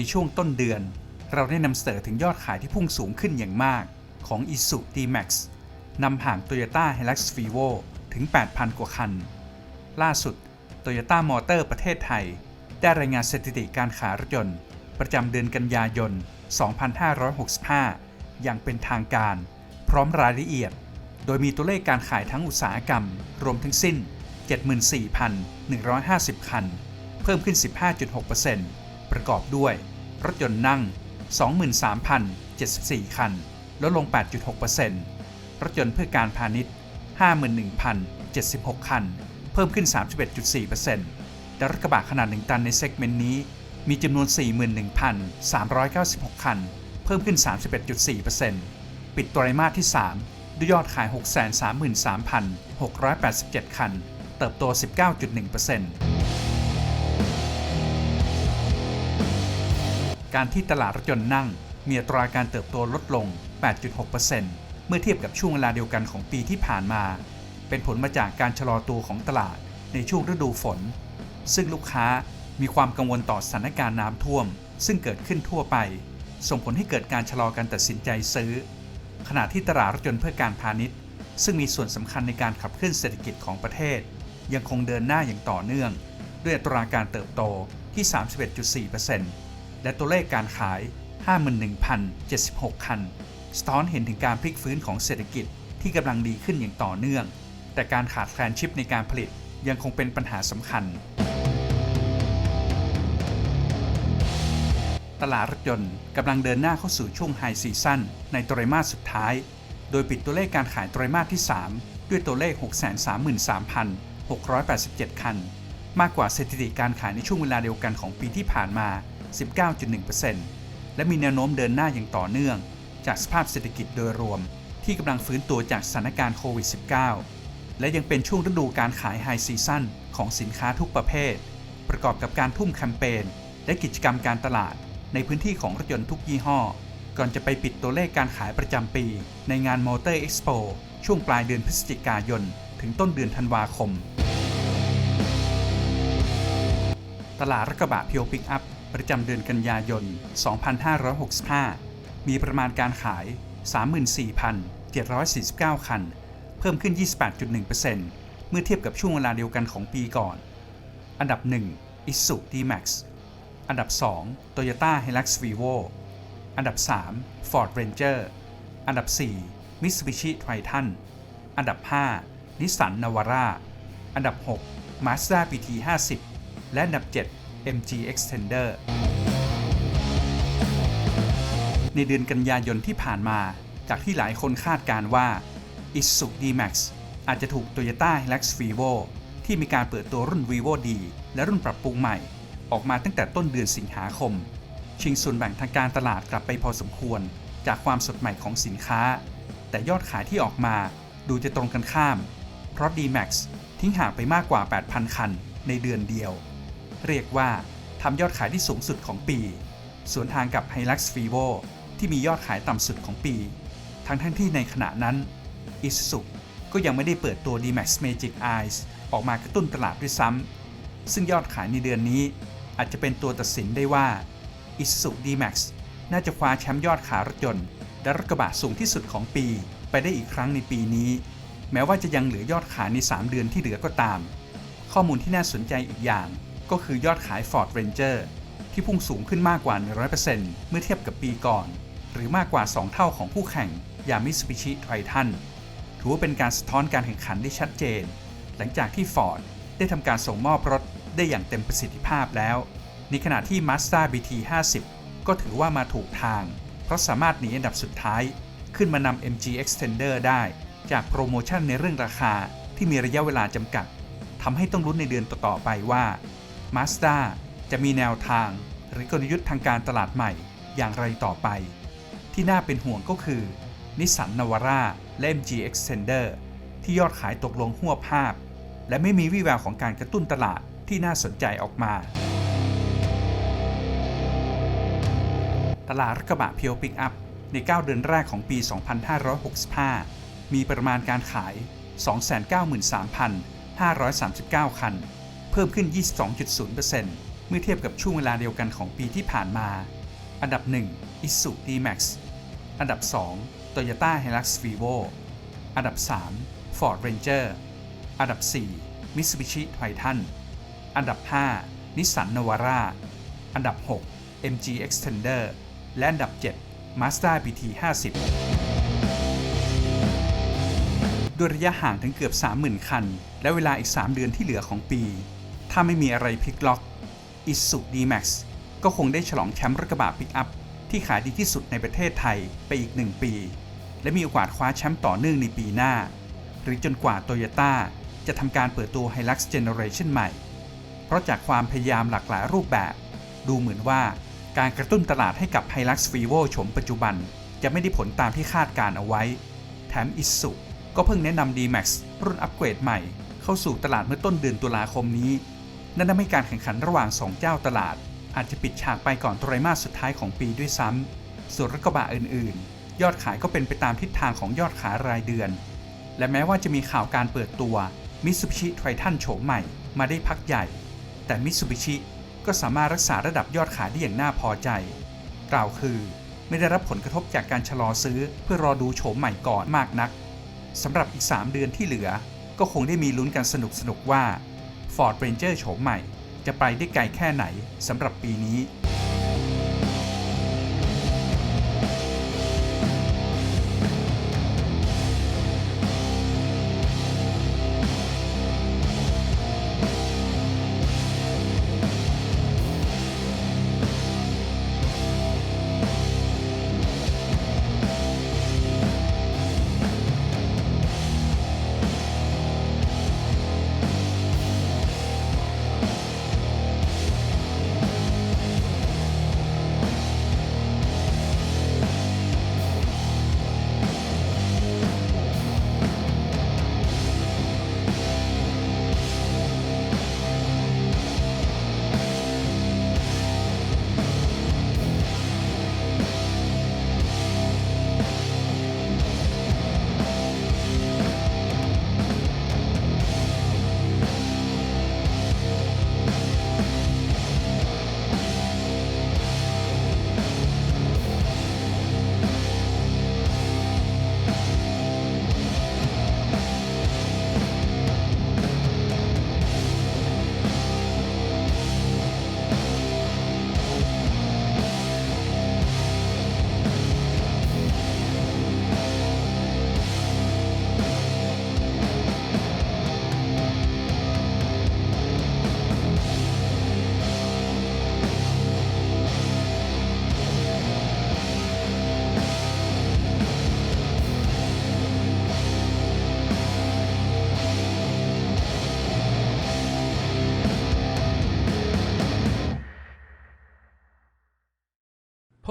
ในช่วงต้นเดือน เราได้นำเสนอถึงยอดขายที่พุ่งสูงขึ้นอย่างมากของ Isuzu D-Max นำห่าง Toyota Hilux Vivo ถึง 8,000 กว่าคัน ล่าสุด Toyota Motor ประเทศไทย ได้รายงานสถิติการขายรถยนต์ ประจำเดือนกันยายน 2565 อย่างเป็นทางการ พร้อมรายละเอียด โดยมีตัวเลขการขายทั้งอุตสาหกรรม รวมทั้งสิ้น 74,150 คัน เพิ่มขึ้น 15.6% ประกอบด้วย รถยนต์นั่ง 23,074 คัน ลดลง 8.6%รถยนต์เพื่อการพาณิชย์ 51,076 คัน เพิ่มขึ้น 31.4%และรถกระบะขนาด 1 ตันในเซกเมนต์นี้ มีจำนวน 41,396 คัน เพิ่มขึ้น 31.4%ปิดไตรมาสที่ 3 ด้วยยอดขาย 633,687 คัน เติบโต 19.1% การที่ตลาดรถยนต์นั่ง มีอัตราการเติบโตลดลง 8.6%เมื่อเทียบกับช่วงเวลาเดียวกันของปีที่ผ่านมา เป็นผลมาจากการชะลอตัวของตลาดในช่วงฤดูฝน ซึ่งลูกค้ามีความกังวลต่อสถานการณ์น้ำท่วม ซึ่งเกิดขึ้นทั่วไป ส่งผลให้เกิดการชะลอการตัดสินใจซื้อ ขณะที่ตลาดรถยนต์เพื่อการพาณิชย์ ซึ่งมีส่วนสำคัญในการขับเคลื่อนเศรษฐกิจของประเทศ ยังคงเดินหน้าอย่างต่อเนื่อง ด้วยอัตราการเติบโตที่ 31.4% และตัวเลขการขาย 51,076 คัน สะท้อนเห็นถึงการพลิกฟื้นของเศรษฐกิจที่กำลังดีขึ้นอย่างต่อเนื่อง แต่การขาดแคลนชิปในการผลิตยังคงเป็นปัญหาสำคัญ ตลาดรถยนต์กำลังเดินหน้าเข้าสู่ช่วงไฮซีซั่นในไตรมาสสุดท้าย โดยปิดตัวเลขการขายไตรมาสที่ 3 ด้วยตัวเลข 633,687 คัน มากกว่าสถิติการขายในช่วงเวลาเดียวกันของปีที่ผ่านมา 19.1%และมีแนวโน้มเดินหน้าอย่างต่อเนื่อง จากสภาพเศรษฐกิจโดยรวม ที่กำลังฟื้นตัวจากสถานการณ์โควิด -19 และยังเป็นช่วงฤดูการขายไฮซีซั่นของสินค้าทุกประเภท ประกอบกับการทุ่มแคมเปญและกิจกรรมการตลาด ในพื้นที่ของรถยนต์ทุกยี่ห้อ ก่อนจะไปปิดตัวเลขการขายประจำปี ในงาน Motor Expo ช่วงปลายเดือนพฤศจิกายน ถึงต้นเดือนธันวาคม ตลาดรถกระบะเพียวปิกอัพ ประจำเดือนกันยายน 2565 มีประมาณการขาย 34,749 คัน เพิ่มขึ้น 28.1%เมื่อเทียบกับช่วงเวลาเดียวกันของปีก่อน อันดับ 1 Isuzu D-Max อันดับ 2 Toyota Hilux Vivo อันดับ 3 Ford Ranger อันดับ 4 Mitsubishi Triton อันดับ 5 Nissan Navara อันดับ 6 Mazda BT 50 และอันดับ 7 MG Extender ในเดือนกันยายนที่ผ่านมา จากที่หลายคนคาดการว่า Isuzu D-Max อาจจะถูก Toyota Hilux Vivo ที่มีการเปิดตัวรุ่น Vivo D และรุ่นปรับปรุงใหม่ ออกมาตั้งแต่ต้นเดือนสิงหาคม ชิงส่วนแบ่งทางการตลาดกลับไปพอสมควร จากความสดใหม่ของสินค้า แต่ยอดขายที่ออกมาดูจะตรงกันข้าม เพราะ D-Max ทิ้งห่างไปมากกว่า 8,000 คันในเดือนเดียว เรียกว่าทำยอดขายที่สูงสุดของปี สวนทางกับ Hilux Vivo ที่มียอดขายต่ำสุดของปี ทั้งทั้งที่ในขณะนั้น Isuzu ก็ยังไม่ได้เปิดตัว D-Max Magic Eyes ออกมากระตุ้นตลาดด้วยซ้ำ ซึ่งยอดขายในเดือนนี้ อาจจะเป็นตัวตัดสินได้ว่า Isuzu D-Max น่าจะคว้าแชมป์ยอดขายรถยนต์ และรถกระบะสูงที่สุดของปี ไปได้อีกครั้งในปีนี้ แม้ว่าจะยังเหลือยอดขายใน 3 เดือนที่เหลือก็ตาม ข้อมูลที่น่าสนใจอีกอย่าง ก็คือยอดขาย Ford Ranger ที่พุ่งสูงขึ้นมากกว่า 100%เมื่อเทียบกับปีก่อน หรือมากกว่า 2 เท่าของคู่แข่งอย่าง Mitsubishi Triton ถือว่าเป็นการสะท้อนการแข่งขันได้ชัดเจน หลังจากที่ Ford ได้ทำการส่งมอบรถได้อย่างเต็มประสิทธิภาพแล้ว ในขณะที่ Mazda BT 50 ก็ถือว่ามาถูกทาง เพราะสามารถหนีอันดับสุดท้าย ขึ้นมานำ MG Extender ได้ จากโปรโมชั่นในเรื่องราคาที่มีระยะเวลาจำกัดทำให้ต้องลุ้นในเดือนต่อๆไปว่า Mazda จะมีแนวทางหรือกลยุทธ์ทางการตลาดใหม่อย่างไรต่อไป ที่น่าเป็นห่วงก็คือนิสสันนาวาร่าและ MG Extender ที่ยอดขายตกลงหัวภาพ และไม่มีวี่แววของการกระตุ้นตลาดที่น่าสนใจออกมา ตลาดรถกระบะเพียวปิกอัพใน 9 เดือนแรกของปี 2565 มีประมาณการขาย 293,539 คัน เพิ่มขึ้น 22.0%เมื่อเทียบกับช่วงเวลาเดียวกันของปีที่ผ่านมา อันดับ 1 Isuzu D-Max อันดับ 2 Toyota Hilux Vivo อันดับ 3 Ford Ranger อันดับ 4 Mitsubishi Triton อันดับ 5 Nissan Navara อันดับ 6 MG Extender และอันดับ 7 Mazda BT 50 ด้วยระยะห่างถึงเกือบ 30,000 คัน และเวลาอีก 3 เดือนที่เหลือของปีาไม่มีอะไรพลิกล็อก Isuzu D-Max ก็คงได้ฉลองแชมป์รถกระบะปิกอัพที่ขายดีที่สุดในประเทศไทยไปอีก1ปี และมีโอกาสคว้าแชมป์ต่อเนื่องในปีหน้า หรือจนกว่า Toyota จะทำการเปิดตัว Hilux Generation ใหม่ เพราะจากความพยายามหลากหลายรูปแบบ ดูเหมือนว่าการกระตุ้นตลาดให้กับ Hilux Vivo โฉมปัจจุบัน จะไม่ได้ผลตามที่คาดการเอาไว้ แถม Isuzu ก็เพิ่งแนะนำ D-Max รุ่นอัปเกรดใหม่ เข้าสู่ตลาดเมื่อต้นเดือนตุลาคมนี้ นั่นทำให้การแข่งขันระหว่าง 2 เจ้าตลาด อาจจะปิดฉากไปก่อนไตรมาสสุดท้ายของปีด้วยซ้ำส่วนรถกระบะอื่นๆ ยอดขายก็เป็นไปตามทิศทางของยอดขายรายเดือน และแม้ว่าจะมีข่าวการเปิดตัว Mitsubishi Triton โฉมใหม่มาได้พักใหญ่ แต่ Mitsubishi ก็สามารถรักษาระดับยอดขายได้อย่างน่าพอใจ กล่าวคือไม่ได้รับผลกระทบจากการชะลอซื้อเพื่อรอดูโฉมใหม่ก่อนมากนักสำหรับอีก 3 เดือนที่เหลือ ก็คงได้มีลุ้นกันสนุกๆว่า Ford Ranger โฉมใหม่ จะไปได้ไกลแค่ไหนสำหรับปีนี้